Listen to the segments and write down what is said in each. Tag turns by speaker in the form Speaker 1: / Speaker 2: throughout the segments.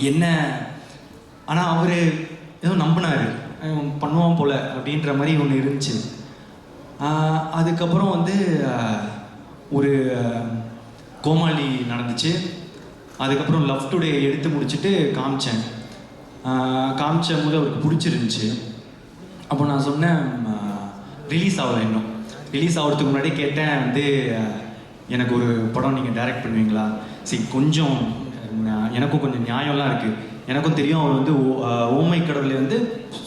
Speaker 1: என்ன? ஆனால் அவர் ஏதோ நம்பினார். பண்ணுவான் போல அப்படின்ற மாதிரி ஒன்று இருந்துச்சு. அதுக்கப்புறம் வந்து ஒரு கோமாளி நடந்துச்சு. அதுக்கப்புறம் லவ் டுடே எடுத்து முடிச்சுட்டு காமிச்சேன். ஆஹ் காமிச்ச போது அவருக்கு பிடிச்சிருந்துச்சு. அப்போ நான் சொன்னேன் ரிலீஸ் ஆகலை இன்னும். ரிலீஸ் ஆகிறதுக்கு முன்னாடி கேட்டேன் வந்து எனக்கு ஒரு படம் நீங்கள் டைரக்ட் பண்ணுவீங்களா? சரி கொஞ்சம் எனக்கும் கொஞ்சம் நியாயம்லாம் இருக்குது எனக்கும் தெரியும் அவர் வந்து ஊமை ஓமை கடவுளை வந்து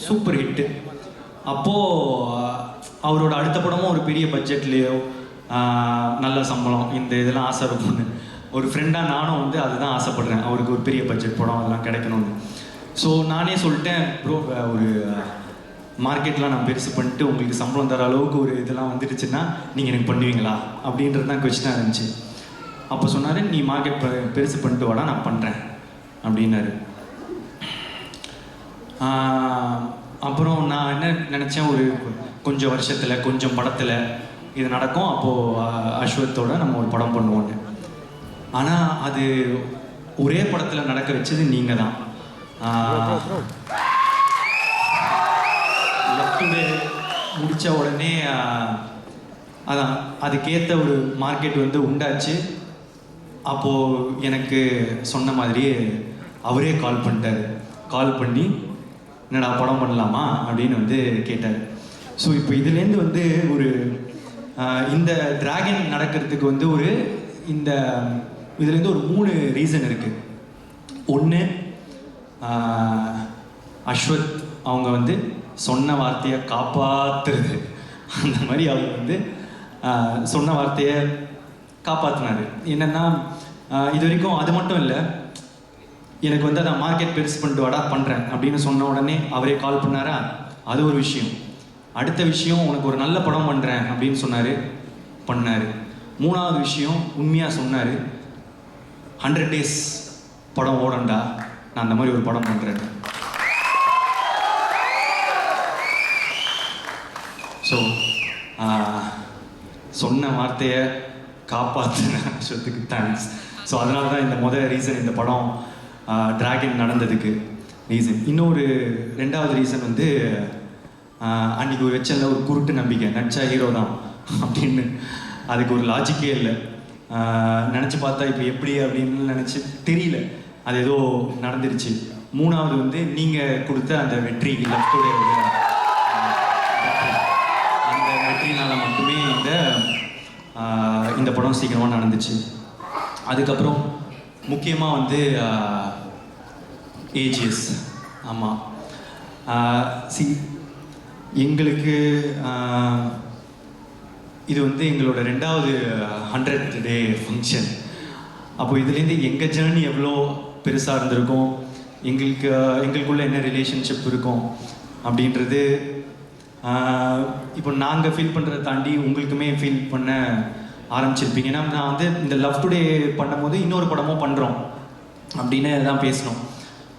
Speaker 1: சூப்பர் ஹிட்டு அப்போது அவரோட அடுத்த படமும் ஒரு பெரிய பட்ஜெட்லேயோ நல்ல சம்பளம் இந்த இதெல்லாம் ஆசை இருக்கும்னு ஒரு ஃப்ரெண்டாக நானும் வந்து அதுதான் ஆசைப்படுறேன். அவருக்கு ஒரு பெரிய பட்ஜெட் படம் அதெல்லாம் கிடைக்கணும்னு. ஸோ நானே சொல்லிட்டேன் ப்ரோ ஒரு மார்க்கெட்லாம் நான் பெருசு பண்ணிட்டு உங்களுக்கு சம்பளம் தர அளவுக்கு ஒரு இதெல்லாம் வந்துடுச்சுன்னா நீங்கள் எனக்கு பண்ணுவீங்களா? அப்படின்றது தான் கொஸ்டினாக இருந்துச்சு அப்போ சொன்னார் நீ மார்க்கெட் பெருசு பண்ணிட்டு வாடா நான் பண்ணுறேன் அப்படின்னாரு. அப்புறம் நான் என்ன நினச்சேன் ஒரு கொஞ்சம் வருஷத்தில் கொஞ்சம் படத்தில் இது நடக்கும். அப்போது அஸ்வத்தோட நம்ம ஒரு படம் பண்ணுவோன்னு ஆனால் அது ஒரே படத்தில் நடக்க வச்சது நீங்கள் தான். முடித்த உடனே அதான் அதுக்கேற்ற ஒரு மார்க்கெட் வந்து உண்டாச்சு. அப்போது எனக்கு சொன்ன மாதிரியே அவரே கால் பண்ணிட்டார். கால் பண்ணி என்னடா படம் பண்ணலாமா? அப்படின்னு வந்து கேட்டார். ஸோ இப்போ இதுலேருந்து வந்து ஒரு இந்த டிராகன் நடக்கிறதுக்கு வந்து ஒரு இந்த இதுலேருந்து ஒரு மூணு ரீசன் இருக்குது ஒன்று அஸ்வத் அவங்க வந்து சொன்ன வார்த்தையை காப்பாற்றுறது அந்த மாதிரி அவர் வந்து சொன்ன வார்த்தையை காப்பாற்றினாரு என்னென்னா இது வரைக்கும் அது மட்டும் இல்லை எனக்கு வந்து அதை மார்க்கெட் பெருசு பண்ணிட்டு வாடா பண்ணுறேன் அப்படின்னு சொன்ன உடனே அவரே கால் பண்ணாரா? அது ஒரு விஷயம். அடுத்த விஷயம் உனக்கு ஒரு நல்ல படம் பண்ணுறேன் அப்படின்னு சொன்னார் பண்ணார். மூணாவது விஷயம் உண்மையாக சொன்னார் ஹண்ட்ரட் டேஸ் படம் ஓடண்டா நான் அந்த மாதிரி ஒரு படம் பண்ணுறேன் ஸோ சொன்ன வார்த்தையை காப்பாற்றின விஷயத்துக்கு தேங்க்ஸ் ஸோ அதனால தான் இந்த முதல் ரீசன் இந்த படம் ட்ராகன் நடந்ததுக்கு ரீசன் இன்னொரு ரெண்டாவது ரீசன் வந்து அன்றைக்கி ஒரு வச்சல ஒரு குருட்டு நம்பிக்கை. நடிச்சா ஹீரோ தான் அப்படின்னு. அதுக்கு ஒரு லாஜிக்கே இல்லை. நினச்சி பார்த்தா இப்போ எப்படி அப்படின்னு நினச்சி தெரியல. அது ஏதோ நடந்துருச்சு. மூணாவது வந்து நீங்கள் கொடுத்த அந்த வெற்றி லக்டோடைய அந்த வெற்றினால் மட்டுமே இந்த இந்த படம் சீக்கிரமாக நடந்துச்சு. அதுக்கப்புறம் முக்கியமாக வந்து ஏஜிஎஸ் ஆமாம் சி எங்களுக்கு இது வந்து எங்களோட ரெண்டாவது ஹண்ட்ரட் டே ஃபங்க்ஷன் அப்போ இதுலேருந்து எங்கள் ஜேர்னி எவ்வளோ பெருசாக இருந்திருக்கும்? எங்களுக்கு எங்களுக்குள்ள என்ன ரிலேஷன்ஷிப் இருக்கும்? அப்படின்றது இப்போ நாங்கள் ஃபீல் பண்ணுறதை தாண்டி உங்களுக்குமே ஃபீல் பண்ண ஆரம்பிச்சிருப்பீங்க. ஏன்னா நான் வந்து இந்த லவ் டுடே பண்ணும்போது இன்னொரு படமும் பண்ணுறோம் அப்படின்னு தான் பேசணும்.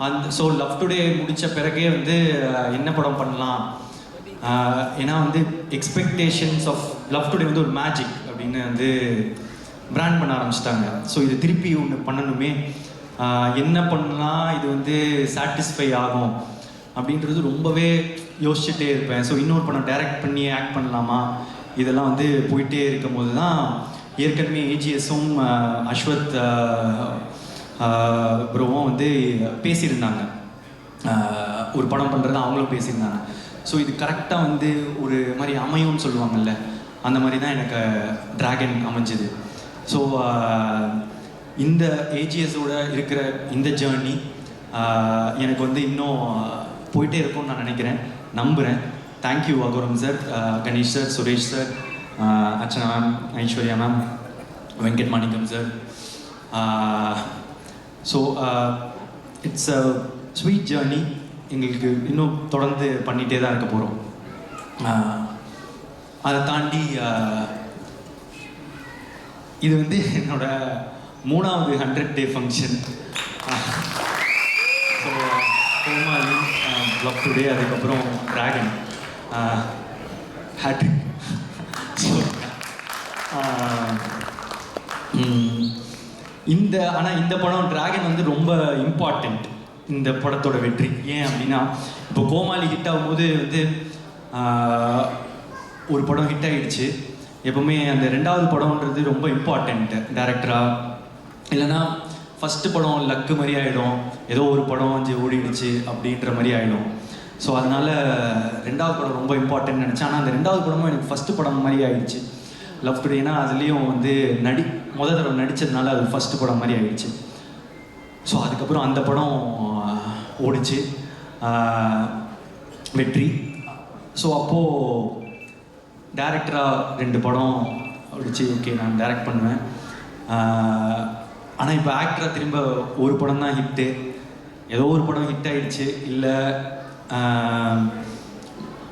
Speaker 1: அந்த ஸோ லவ் டுடே முடித்த பிறகே வந்து என்ன படம் பண்ணலாம்? ஏன்னா வந்து எக்ஸ்பெக்டேஷன்ஸ் ஆஃப் லவ் டுடே வந்து ஒரு மேஜிக் அப்படின்னு வந்து பிராண்ட் பண்ண ஆரம்பிச்சிட்டாங்க. ஸோ இது திருப்பி ஒன்று பண்ணணுமே. என்ன பண்ணலாம் இது வந்து சாட்டிஸ்ஃபை ஆகும் அப்படின்றது ரொம்பவே யோசிச்சுட்டே இருப்பேன். ஸோ இன்னொரு படம் டைரக்ட் பண்ணி ஆக்ட் பண்ணலாமா? இதெல்லாம் வந்து போயிட்டே இருக்கும்போது தான் ஏற்கனவே ஏஜிஎஸும் அஸ்வத் ப்ரோவும் வந்து பேசியிருந்தாங்க. ஒரு படம் பண்ணுறது அவங்களும் பேசியிருந்தாங்க. ஸோ இது கரெக்டாக வந்து ஒரு மாதிரி அமையும்னு சொல்லுவாங்கல்ல அந்த மாதிரி தான் எனக்கு டிராகன் அமைஞ்சது. ஸோ இந்த ஏஜிஎஸோட இருக்கிற இந்த ஜேர்னி எனக்கு வந்து இன்னும் போயிட்டே இருக்கும்னு நான் நினைக்கிறேன். நம்புகிறேன் thank you Agoram sir Ganesh sir Suresh sir Archana ma'am Aishwarya ma'am Venkat Manickam sir so it's a sweet journey எங்களுக்கு இன்னும் தொடர்ந்து பண்ணிகிட்டே தான் இருக்க போகிறோம் uh, அதை தாண்டி uh, இது வந்து என்னோட மூணாவது hundred day function so Comali Love Today அதுக்கப்புறம் ட்ராகன் ஹேட்ரிக் இந்த ஆனால் இந்த படம் டிராகன் வந்து ரொம்ப இம்பார்ட்டண்ட் இந்த படத்தோட வெற்றி. ஏன் அப்படின்னா இப்போ கோமாளி ஹிட் ஆகும்போது வந்து ஒரு படம் ஹிட் ஆகிடுச்சு எப்பவுமே அந்த ரெண்டாவது படம்ன்றது ரொம்ப இம்பார்ட்டண்ட்டு டேரக்டராக இல்லைன்னா ஃபஸ்ட்டு படம் லக்கு மாதிரி ஆகிடும் ஏதோ ஒரு படம் வந்து ஓடிடுச்சு அப்படின்ற மாதிரி ஆகிடும் ஸோ அதனால் ரெண்டாவது படம் ரொம்ப இம்பார்ட்டன்ட் நினச்சேன். ஆனால் அந்த ரெண்டாவது படமும் எனக்கு ஃபஸ்ட்டு படம் மாதிரி ஆயிடுச்சு. லவ் டுடேனா அதுலேயும் வந்து நடி முத தடவை நடித்ததுனால அது ஃபஸ்ட்டு படம் மாதிரி ஆயிடுச்சு. ஸோ அதுக்கப்புறம் அந்த படம் ஓடிச்சு. வெற்றி. ஸோ அப்போது டேரக்டராக ரெண்டு படம் ஓடிச்சு. ஓகே நான் டைரக்ட் பண்ணுவேன். ஆனால் இப்போ ஆக்டராக திரும்ப ஒரு படம் தான் ஹிட்டு ஏதோ ஒரு படம் ஹிட் ஆகிடுச்சு இல்லை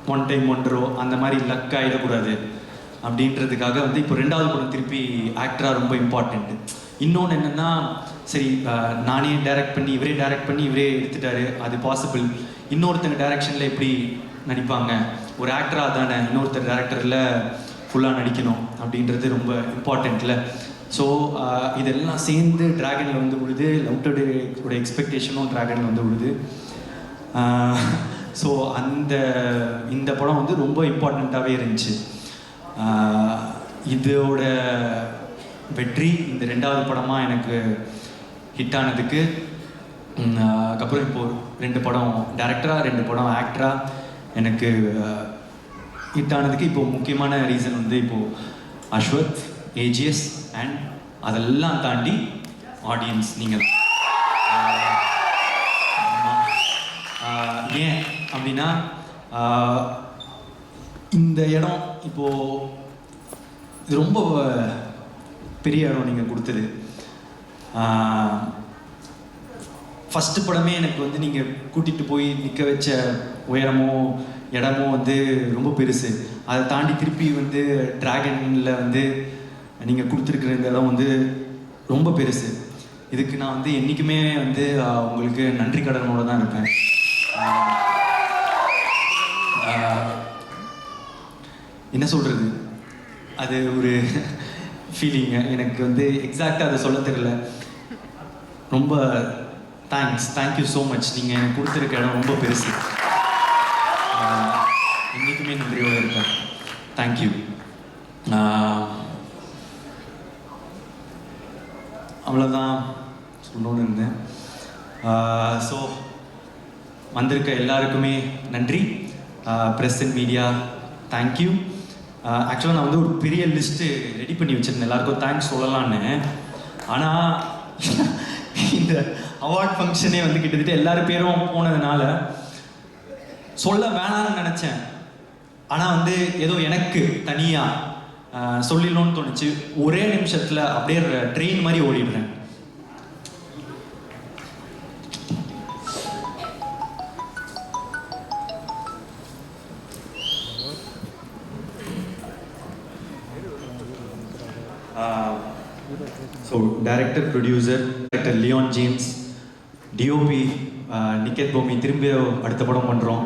Speaker 1: ஒன் டைம் ஒன்றோ அந்த மாதிரி லக் ஆகிடக்கூடாது அப்படின்றதுக்காக வந்து இப்போ ரெண்டாவது படம் திருப்பி ஆக்டராக ரொம்ப இம்பார்ட்டண்ட் இன்னொன்று என்னென்னா சரி நானே டைரக்ட் பண்ணி இவரே டைரக்ட் பண்ணி இவரே எடுத்துட்டாரு அது பாசிபிள் இன்னொருத்தங்க டைரக்ஷனில் எப்படி நடிப்பாங்க? ஒரு ஆக்டராக தானே இன்னொருத்தர் டேரக்டரில் ஃபுல்லாக நடிக்கணும் அப்படின்றது ரொம்ப இம்பார்ட்டண்ட்டில் ஸோ இதெல்லாம் சேர்ந்து டிராகனில் வந்து விழுது லவ் எக்ஸ்பெக்டேஷனும் டிராகனில் வந்து விழுது. ஸோ அந்த இந்த படம் வந்து ரொம்ப இம்பார்ட்டண்ட்டாகவே இருந்துச்சு. இதோட வெற்றி இந்த ரெண்டாவது படமாக எனக்கு ஹிட் ஆனதுக்கு அதுக்கப்புறம் இப்போ ரெண்டு படம் டேரக்டராக ரெண்டு படம் ஆக்டராக எனக்கு ஹிட் ஆனதுக்கு இப்போ முக்கியமான ரீசன் வந்து இப்போது அஸ்வத் ஏஜிஎஸ் அண்ட் அதெல்லாம் தாண்டி ஆடியன்ஸ் நீங்கள் ஏன் அப்படின்னா இந்த இடம் இப்போது இது ரொம்ப பெரிய இடம் நீங்கள் கொடுத்தது. ஃபஸ்ட்டு படமே எனக்கு வந்து நீங்கள் கூட்டிகிட்டு போய் நிற்க வச்ச உயரமோ இடமோ வந்து ரொம்ப பெருசு. அதை தாண்டி திருப்பி வந்து டிராகனில் வந்து நீங்கள் கொடுத்துருக்குற இந்த இடம் வந்து ரொம்ப பெருசு. இதுக்கு நான் வந்து என்றைக்குமே வந்து உங்களுக்கு நன்றி கடனோட தான் இருப்பேன். என்ன சொல்கிறது அது ஒரு ஃபீலிங்கு எனக்கு வந்து எக்ஸாக்டாக அதை சொல்ல தெரியல. ரொம்ப தேங்க்ஸ் தேங்க்யூ ஸோ மச் நீங்கள் எனக்கு கொடுத்துருக்க இடம் ரொம்ப பெருசு. இன்றைக்குமே நன்றியோடு இருப்பேன். தேங்க்யூ அவ்வளோதான் சொல்லணும்னு இருந்தேன். ஸோ வந்திருக்க எல்லாருக்குமே நன்றி. ப்ரெஸ் அண்ட் மீடியா தேங்க்யூ ஆக்சுவலாக நான் வந்து ஒரு பெரிய லிஸ்ட்டு ரெடி பண்ணி வச்சுருந்தேன். எல்லாருக்கும் தேங்க்ஸ் சொல்லலான்னு ஆனால் இந்த அவார்ட் ஃபங்க்ஷனே வந்து கிட்டத்தட்ட எல்லாரும் பேரும் போனதுனால சொல்ல வேணாம்னு நினச்சேன். ஆனால் வந்து ஏதோ எனக்கு தனியாக சொல்லிடணும்னு தோணுச்சு. ஒரே நிமிஷத்தில் அப்படியே ட்ரெயின் மாதிரி ஓடிடுறேன். So director producer director Leon James DOP Niketh Bhoomi திரும்பி அடுத்த படம் பண்ணுறோம்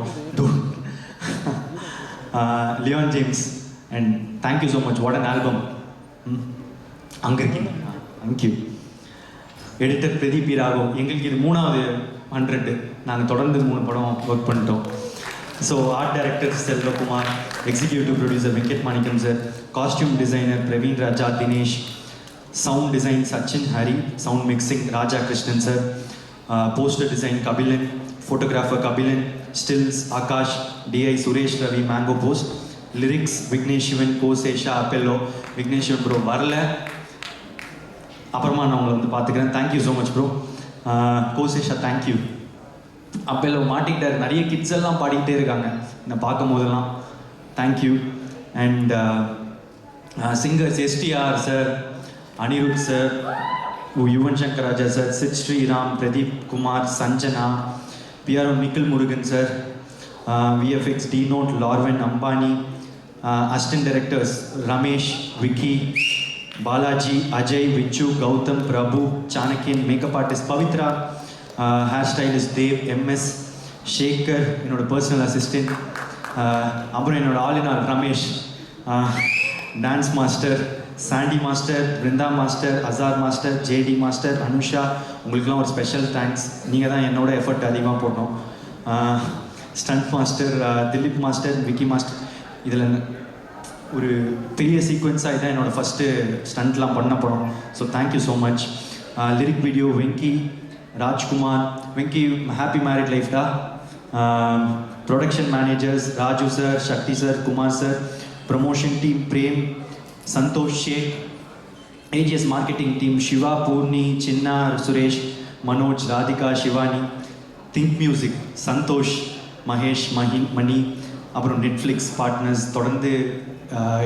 Speaker 1: Leon James and thank you so much what an album அங்கே இருக்கீங்க. Uh, thank you editor Pradeep B Raghav. எங்களுக்கு இது மூணாவது ஹண்ட்ரட் நாங்கள் தொடர்ந்து மூணு படம் ஒர்க் பண்ணிட்டோம். So art director Selvakumar executive producer Venkat Manickam sir costume designer Praveen Raja Dinesh sound design Sachin Hari sound mixing Raja Krishnan sir poster design Kabilan photographer Kabilan stills Akash DI Suresh Ravi Mango Post lyrics Vignesh Shivan Kosesha அப்பெல்லோ Vignesh Shivan bro வரல. அப்புறமா நான் உங்களை வந்து பார்த்துக்கிறேன். Thank you so much bro Kosesha thank you அப்பெல்லோ மாட்டிக்கிட்டார். நிறைய kids எல்லாம் பாடிக்கிட்டே இருக்காங்க. என்னை பார்க்கும் போதெல்லாம் thank you and singers STR sir Anirudh sir Yuvan Shankar Raja sir Sid Sriram Pradeep Kumar Sanjana PRO Nikhil Murugan sir VFX D Note Lorven Ambani assistant directors Ramesh Vicky Balaji Ajay Vichu Gautham Prabhu Chanakyan makeup artist Pavithra hair stylist Dev MS Sekhar என்னோட personal assistant uh, அப்புறம் என்னோட all Ramesh. Dance master Sandy master Brinda master Azhar master JD master Anusha உங்களுக்குலாம் ஒரு special thanks நீங்கள் தான் என்னோட effort அதிகமாக போடணும். Stunt master Dhilip master Vicky master இதில் ஒரு பெரிய சீக்வன்ஸாக இதான் என்னோட ஃபஸ்ட்டு ஸ்டண்ட்லாம் பண்ண படம் so thank you so much lyric video Venky Rajkumar Venky happy married லைஃப்டா production managers Raju sir Sakthi sir Kumar sir promotion team Prem Santhosh Sheikh AGS marketing team Siva Poorni Chinna Suresh Manoj Radhika Sivani Think Music Santhosh Mahesh Mahi Mani அப்புறம் Netflix partners தொடர்ந்து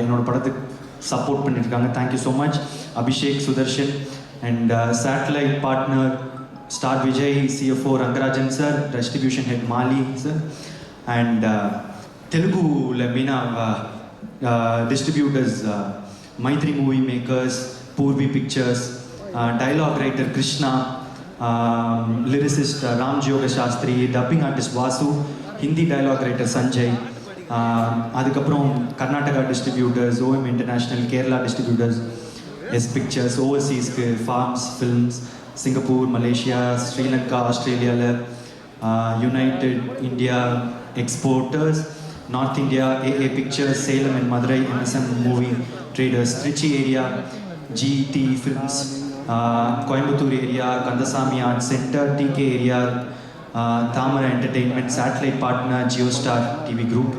Speaker 1: என்னோடய படத்துக்கு support பண்ணியிருக்காங்க thank you so much Abishek Sudarshan and satellite partner Star Vijay CFO Rangarajan sir distribution head Mali sir and தெலுங்குல மெயினாக distributors Mythri Movie Makers Purvi Pictures dialogue writer Krishna lyricist Ram Joga Sastry dubbing artist Vasu Hindi dialogue writer Sanjay அதுக்கப்புறம் Karnataka distributors OM International Kerala distributors S Pictures ஓவர்சீஸ்க்கு Phars Films Singapore Malaysia Sri Lanka ஆஸ்திரேலியாவில் United India Exporters North India AA Pictures Salem and Madurai MSM Movie Traders Trichy area GD Films Coimbatore area Kandasamy Art Centre TK area Thamarai Entertainment satellite partner Jio Star TV group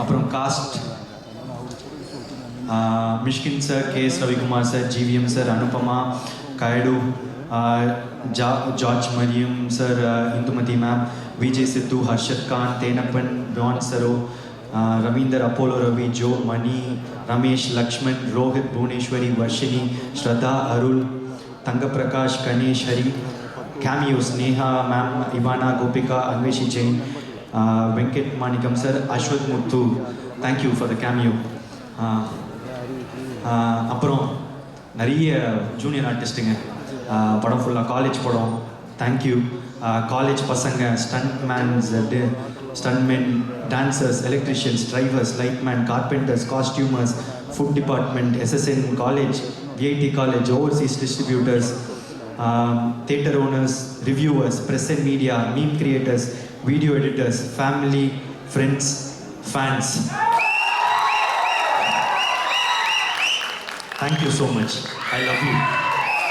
Speaker 1: அப்புறம் cast Mysskin sir, K S sir G V M sir, Anupama, Kayadu जा, George Mariam sir Indumathi ma'am Vijay Siddhu, Harshad Khan Thenappan ब्यॉन सरो Ravinder, Apollo Ravi, जो, मणि, रमेश, लक्ष्मण, रोहित, भुवनेश्वरी, वर्षिनी, श्रद्धा अरुण तंग Prakash Ganesh, Hari, cameo, Sneha, ma'am, Ivana, Gopika, Anveshi Jain Venkat Manickam sir Ashwath Muthu thank you for the cameo அப்புறம் நிறைய junior ஆர்டிஸ்ட்டுங்க படம் ஃபுல்லாக college படம். Thank you college பசங்க stunt mans stunt men dancers electricians drivers lightman carpenters costumers food department SSN college VIT college overseas distributors theatre owners reviewers press and media meme creators video editors family friends fans Thank you so much. I love you.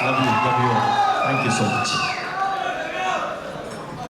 Speaker 1: Love you. Love you all. Thank you so much.